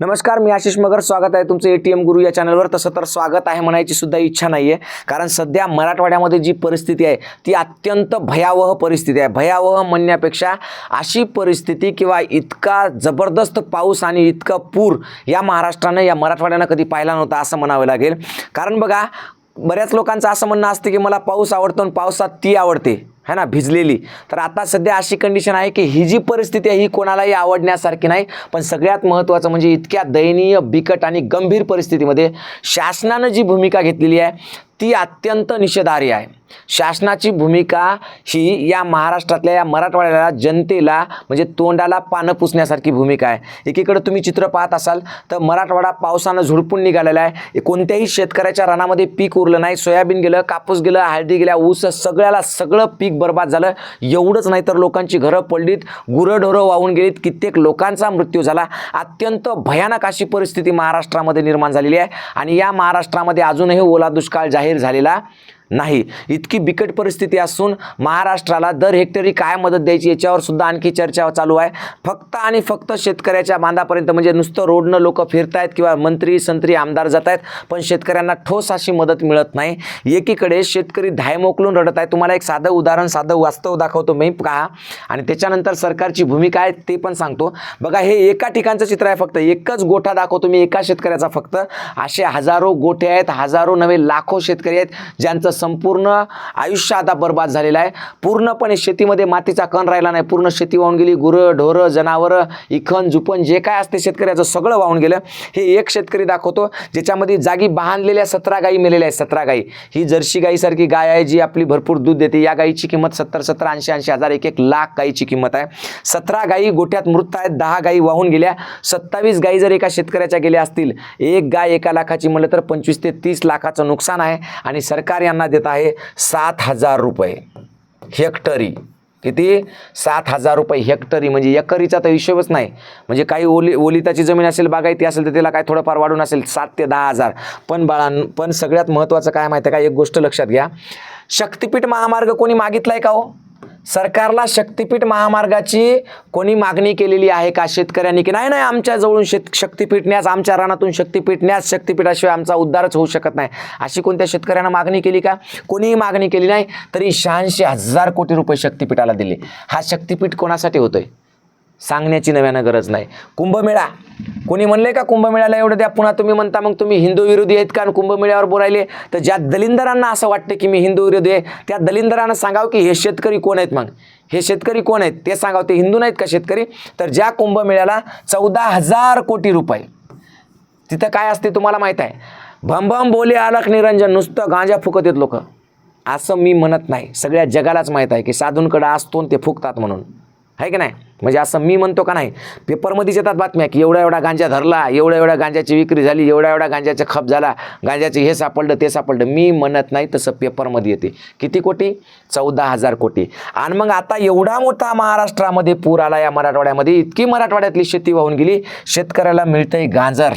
नमस्कार मी आशिष मगर. स्वागत आहे तुमचं ए टी एम गुरु या चॅनलवर. तसं तर स्वागत आहे म्हणायची सुद्धा इच्छा नाही आहे कारण सध्या मराठवाड्यामध्ये जी परिस्थिती आहे ती अत्यंत भयावह परिस्थिती आहे. भयावह म्हणण्यापेक्षा अशी परिस्थिती किंवा इतका जबरदस्त पाऊस आणि इतका पूर या महाराष्ट्रानं या मराठवाड्यानं कधी पाहिला नव्हता असं म्हणावं लागेल. कारण बघा बऱ्याच लोकांचं असं म्हणणं असतं की मला पाऊस आवडतो आणि पावसात ती आवडते. है ना भिजलेली. तर आता सध्या अशी कंडिशन आहे की ही जी परिस्थिती आहे ही कोणालाही आवडण्यासारखी नाही. पण सगळ्यात महत्त्वाचं म्हणजे इतक्या दयनीय बिकट आणि गंभीर परिस्थितीमध्ये शासनानं जी भूमिका घेतलेली आहे ती अत्यंत निषेधार्ह आहे. शासनाची भूमिका ही या महाराष्ट्रातल्या या मराठवाड्याला जनतेला म्हणजे तोंडाला पानं पुसण्यासारखी भूमिका आहे. एकीकडे तुम्ही चित्र पाहत असाल तर मराठवाडा पावसानं झुडपून निघालेला आहे. कोणत्याही शेतकऱ्याच्या रानामध्ये पीक उरलं नाही. सोयाबीन गेलं कापूस गेलं हळदी गेल्या ऊस सगळ्याला सगळं पीक बर्बाद झालं. एवढंच नाही तर लोकांची घरं पडलीत गुरंढोरं वाहून गेलीत. कित्येक लोकांचा मृत्यू झाला. अत्यंत भयानक अशी परिस्थिती महाराष्ट्रामध्ये निर्माण झालेली आहे. आणि या महाराष्ट्रामध्ये अजूनही ओला दुष्काळ जाहीर झालेला नाही. इतकी बिकट परिस्थिती असून महाराष्ट्राला दर हेक्टरी काय मदत द्यायची याच्यावर सुद्धा आणखी चर्चा चालू आहे. फक्त आणि फक्त शेतकऱ्याच्या बांधापर्यंत म्हणजे नुसतं रोडनं लोक फिरतायत किंवा मंत्री संत्री आमदार जात आहेत पण शेतकऱ्यांना ठोस अशी मदत मिळत नाही. एकीकडे शेतकरी धाय मोकलून रडत आहे तुम्हाला एक साधं उदाहरण साधं वास्तव दाखवतो मी पहा. आणि त्याच्यानंतर सरकारची भूमिका आहे ते पण सांगतो. बघा हे एका ठिकाणचं चित्र आहे फक्त. एकच गोठा दाखवतो मी एका शेतकऱ्याचा फक्त. असे हजारो गोठे आहेत हजारो नवे लाखो शेतकरी आहेत ज्यांचं संपूर्ण आयुष्य आता बर्बाद झालेलं आहे. पूर्णपणे शेतीमध्ये मातीचा कण राहिला नाही. पूर्ण शेती वाहून गेली. गुरं ढोरं जनावरं इखन जुपन जे काय असते शेतकऱ्याचं सगळं वाहून गेलं. हे एक शेतकरी दाखवतो ज्याच्यामध्ये जागी बांधलेल्या सतरा गायी मेलेल्या आहेत. सतरा गायी. ही जर्सी गाईसारखी गाय आहे जी आपली भरपूर दूध देते. या गायीची किंमत सत्तर सत्तर ऐंशी ऐंशी हजार एक एक लाख गायीची किंमत आहे. सतरा गायी गोठ्यात मृत आहेत. दहा गायी वाहून गेल्या. सत्तावीस गायी जर एका शेतकऱ्याच्या गेल्या असतील एक गाय एका लाखाची म्हणलं तर पंचवीस ते तीस लाखाचं नुकसान आहे. आणि सरकार यांना देत आहे सात हजार रुपये. हेक्टरी. किती? सात हजार रुपये हेक्टरी. म्हणजे एकरीचा तर हिशोबच नाही. म्हणजे काही ओली ओलिताची जमीन असेल बागायती असेल तर त्याला काय थोडंफार वाढून असेल सात ते दहा हजार. पण बाळां पण सगळ्यात महत्त्वाचं काय माहिती आहे का? एक गोष्ट लक्षात घ्या. शक्तिपीठ महामार्ग कोणी मागितलाय का हो? सरकारला शक्तिपीठ महामार्गाची कोणी मागणी केलेली आहे का शेतकऱ्यांनी की नाही नाही आमच्या जवळून शेत शक्तिपीठ न्यास आमच्या रानातून शक्तिपीठ न्यास आमचा उद्धारच होऊ शकत नाही. अशी कोणत्या शेतकऱ्यांना मागणी केली का? कोणीही मागणी केली नाही तरी शहाऐंशी हजार कोटी रुपये शक्तीपीठाला दिले. हा शक्तिपीठ कोणासाठी होतोय? सांगण्याची नव्यानं गरज नाही. कुंभमेळा. कोणी म्हणले का कुंभमेळ्याला एवढं द्या? पुन्हा तुम्ही म्हणता मग तुम्ही हिंदू विरोधी आहेत का? कुंभमेळ्यावर बोलायले. तर ज्या दलिंदरांना असं वाटतं की मी हिंदू विरोधी आहे त्या दलिंदरांना सांगावं की हे शेतकरी कोण आहेत मग? हे शेतकरी कोण आहेत? ते सांगावं. ते हिंदू नाहीत का शेतकरी? तर ज्या कुंभमेळ्याला चौदा हजार कोटी रुपये. तिथं काय असते तुम्हाला माहीत आहे? भमभम बोले अलख निरंजन नुसतं गांजा फुकत येत लोक. असं मी म्हणत नाही. सगळ्या जगालाच माहीत आहे की साधूंकडं असतो ते फुकतात म्हणून. आहे की नाही? म्हणजे असं मी म्हणतो का नाही पेपरमध्येच येतात बातम्या की एवढा एवढा गांजा धरला एवढ्या एवढ्या गांजाची विक्री झाली एवढ्या एवढ्या गांजाचा खप झाला गांजाचे हे सापडलं ते सापडलं. मी म्हणत नाही तसं पेपरमध्ये येते. किती कोटी? चौदा हजार कोटी. आणि मग आता एवढा मोठा महाराष्ट्रामध्ये पूर आला या मराठवाड्यामध्ये इतकी मराठवाड्यातली शेती वाहून गेली शेतकऱ्याला मिळतंय गांजर.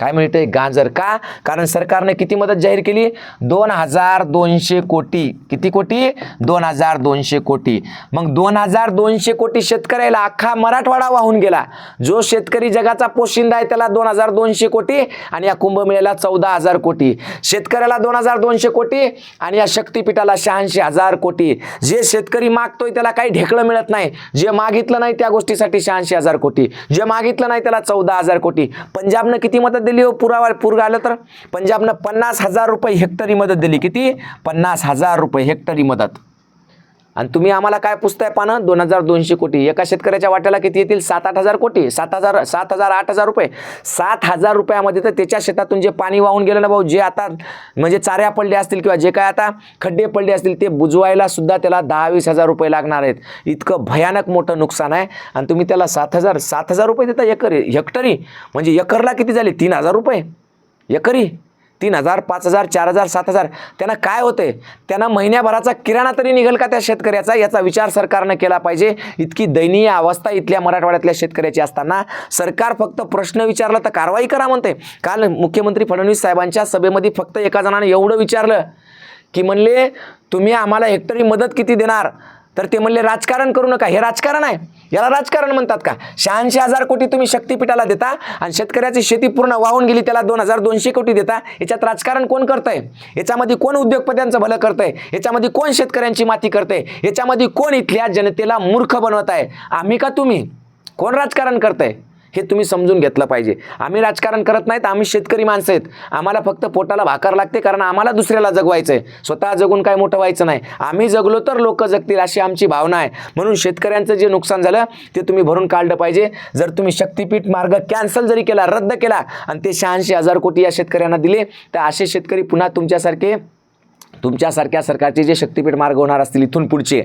काय मिळतंय गाजर का? कारण सरकारने किती मदत जाहीर केली? दोन हजार दोनशे कोटी. किती कोटी? दोन हजार दोनशे कोटी. मग दोन हजार दोनशे कोटी शेतकऱ्याला अख्खा मराठवाडा वाहून गेला. जो शेतकरी जगाचा पोशिंदा आहे त्याला दोन हजार दोनशे कोटी आणि या कुंभमेळ्याला चौदा हजार कोटी. शेतकऱ्याला दोन हजार दोनशे कोटी आणि या शक्तिपीठाला शहाऐंशी हजार कोटी. जे शेतकरी मागतोय त्याला काही ढेकळं मिळत नाही. जे मागितलं नाही त्या गोष्टीसाठी शहाऐंशी हजार कोटी. जे मागितलं नाही त्याला चौदा हजार कोटी. पंजाबनं किती मदत दिली हो पुरावा पूर आलं तर? पंजाबनं पन्नास हजार रुपये हेक्टरी मदत दिली. किती? पन्नास हजार रुपये हेक्टरी मदत. आणि तुम्ही आम्हाला काय पुसताय पानं? दोन हजार दोनशे कोटी. एका शेतकऱ्याच्या वाट्याला किती येतील? सात आठ हजार कोटी. सात हजार सात हजार आठ हजार रुपये. सात हजार रुपयामध्ये तर त्याच्या शेतातून जे पाणी वाहून गेलं ना भाऊ जे आता म्हणजे चाऱ्या पडले असतील किंवा जे काय आता खड्डे पडले असतील ते बुजवायला सुद्धा त्याला दहा वीस हजार रुपये लागणार आहेत. इतकं भयानक मोठं नुकसान आहे. आणि तुम्ही त्याला सात हजार सात हजार रुपये देता एकर हेक्टरी. म्हणजे एकरला किती झाले? तीन हजार रुपये. एकरी. तीन हजार पाच हजार चार हजार सात हजार. त्यांना काय होते त्यांना महिन्याभराचा किराणा तरी निघेल का त्या शेतकऱ्याचा? याचा विचार सरकारनं केला पाहिजे. इतकी दयनीय अवस्था इथल्या मराठवाड्यातल्या शेतकऱ्याची असताना. सरकार फक्त प्रश्न विचारला तर कारवाई करा म्हणते काल मुख्यमंत्री फडणवीस साहेबांच्या सभेमध्ये फक्त एका जणानं एवढं विचारलं की म्हणले तुम्ही आम्हाला हेक्टरी मदत किती देणार? तर ते म्हणले राजकारण करू नका. हे राजकारण आहे. याला राजकारण म्हणतात का? शहाऐंशी हजार कोटी तुम्ही शक्तीपीठाला देता आणि शेतकऱ्याची शेती पूर्ण वाहून गेली त्याला दोन हजार दोनशे कोटी देता. याच्यात राजकारण कोण करतंय? याच्यामध्ये कोण उद्योगपत्यांचं भलं करतंय? याच्यामध्ये कोण शेतकऱ्यांची माती करतंय? याच्यामध्ये कोण इथल्या जनतेला मूर्ख बनवत आहे? आम्ही का तुम्ही? कोण राजकारण करतंय? हे तुम्ही समजून घेतलं पाहिजे. आम्ही राजकारण करत नाहीत आम्ही शेतकरी माणसं आहेत. आम्हाला फक्त पोटाला भाकर लागते कारण आम्हाला दुसऱ्याला जगवायचं आहे स्वतः जगून काय मोठं व्हायचं नाही. आम्ही जगलो तर लोक जगतील अशी आमची भावना आहे. म्हणून शेतकऱ्यांचं जे नुकसान झालं ते तुम्ही भरून काढलं पाहिजे. जर तुम्ही शक्तीपीठ मार्ग कॅन्सल जरी केला रद्द केला आणि ते शहाऐंशी हजार कोटी या शेतकऱ्यांना दिले तर असे शेतकरी पुन्हा तुमच्यासारखे तुमच्यासारख्या सरकारचे जे शक्तीपीठ मार्ग होणार असतील इथून पुढचे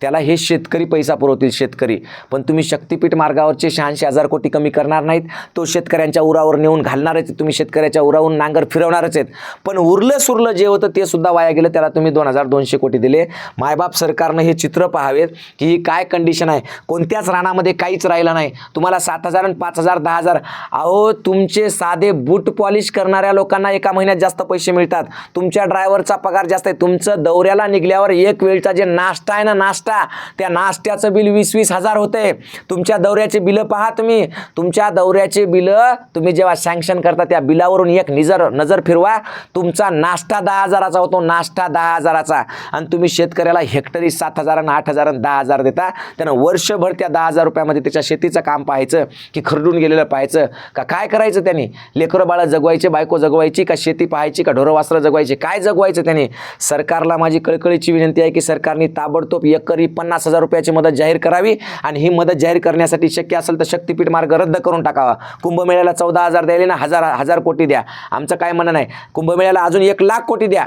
त्याला हे शेतकरी पैसा पुरवतील शेतकरी. पण तुम्ही शक्तीपीठ मार्गावरचे शहाऐंशी हजार कोटी कमी करणार नाहीत. तो शेतकऱ्यांच्या उरावर नेऊन घालणारच तुम्ही शेतकऱ्याच्या उरावरून नांगर फिरवणारच आहेत. पण उरलं सुरलं जे होतं ते सुद्धा वाया गेलं. त्याला तुम्ही दोन हजार दोनशे कोटी दिले. मायबाप सरकारनं हे चित्र पाहावेत की ही काय कंडिशन आहे? कोणत्याच रानामध्ये काहीच राहिलं नाही. तुम्हाला सात हजार आणि पाच हजार दहा हजार. अहो तुमचे साधे बूट पॉलिश करणाऱ्या लोकांना एका महिन्यात जास्त पैसे मिळतात. तुमच्या ड्रायव्हरचा पगार जास्त आहे. तुमचं दौऱ्याला निघल्यावर एक वेळचा जे नाश्ता आहे ना नाश्ता त्या नाश्त्याचं बिल वीस वीस हजार होते. तुमच्या दौऱ्याचे बिलं पहा तुम्ही. तुमच्या दौऱ्याचे बिलं तुम्ही जेव्हा सँक्शन करता त्या बिलावरून एक निजर नजर फिरवा. तुमचा नाश्ता दहा हजाराचा होतो. नाश्ता दहा हजाराचा. आणि तुम्ही शेतकऱ्याला हेक्टरी सात हजार आणि आठ हजार आणि दहा हजार देता. त्यानं वर्षभर त्या दहा हजार रुपयामध्ये त्याच्या शेतीचं काम पाहायचं की खरडून गेलेलं पाहायचं. का काय करायचं त्यांनी? लेकरं बाळं जगवायचे बायको जगवायची का शेती पाहायची का ढोरं वासरं जगवायची? काय जगवायचं त्यांनी? सरकारला माझी कळकळीची विनंती आहे की सरकारने ताबडतोब एकरी पन्नास हजार रुपयाची मदत जाहीर करावी आणि ही मदत जाहीर करण्यासाठी शक्य असेल तर शक्तीपीठ मार्ग रद्द करून टाकावा. कुंभमेळ्याला चौदा हजार द्यायला ना हजार हजार कोटी द्या. आमचं काय म्हणणं नाही. कुंभमेळ्याला अजून एक लाख कोटी द्या.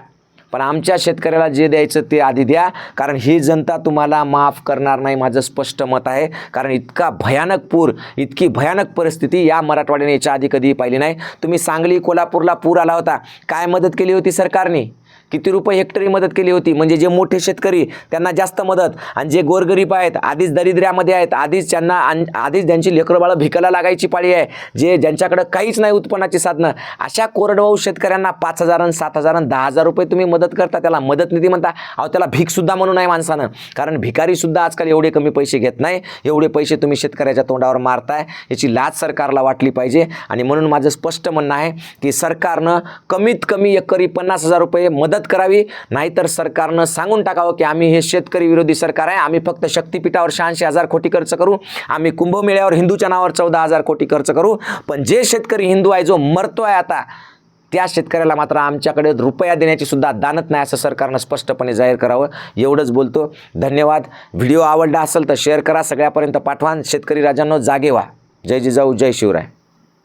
पण आमच्या शेतकऱ्याला जे द्यायचं ते आधी द्या. कारण ही जनता तुम्हाला माफ करणार नाही माझं स्पष्ट मत आहे. कारण इतका भयानक पूर इतकी भयानक परिस्थिती या मराठवाड्याने याच्या आधी कधीही पाहिली नाही. तुम्ही सांगली कोल्हापूरला पूर आला होता. काय मदत केली होती सरकारने? किती रुपये हेक्टरी मदत केली होती? म्हणजे जे मोठे शेतकरी त्यांना जास्त मदत. आणि जे गोरगरीब आहेत आधीच दरिद्र्यामध्ये आहेत आधीच त्यांना आधीच त्यांची लेकरबाळं भिकाला लागायची पाळी आहे जे ज्यांच्याकडं काहीच नाही उत्पन्नाची साधनं. अशा कोरडवाहू शेतकऱ्यांना पाच हजार आणि सात हजार आणि दहा हजार रुपये तुम्ही मदत करता त्याला मदत निधी म्हणता. अहो त्याला भीकसुद्धा म्हणून आहे माणसानं. कारण भिकारीसुद्धा आजकाल एवढे कमी पैसे घेत नाही. एवढे पैसे तुम्ही शेतकऱ्याच्या तोंडावर मारताय. याची लाज सरकारला वाटली पाहिजे. आणि म्हणून माझं स्पष्ट म्हणणं आहे की सरकारनं कमीत कमी एकरी पन्नास हजार रुपये मदत मदत करावी. नाहीतर सरकारनं सांगून टाकावं की आम्ही हे शेतकरी विरोधी सरकार आहे. आम्ही फक्त शक्तीपीठावर शहाऐंशी हजार कोटी खर्च करू. आम्ही कुंभमेळ्यावर हिंदूच्या नावावर चौदा हजार कोटी खर्च करू. पण जे शेतकरी हिंदू आहे जो मरतो आहे आता त्या शेतकऱ्याला मात्र आमच्याकडे रुपया देण्याची सुद्धा दानत नाही असं सरकारनं स्पष्टपणे जाहीर करावं. एवढंच बोलतो. धन्यवाद. व्हिडिओ आवडला असेल तर शेअर करा. सगळ्यापर्यंत पाठवा. शेतकरी राजांनो जागे व्हा. जय जिजाऊ जय शिवराय.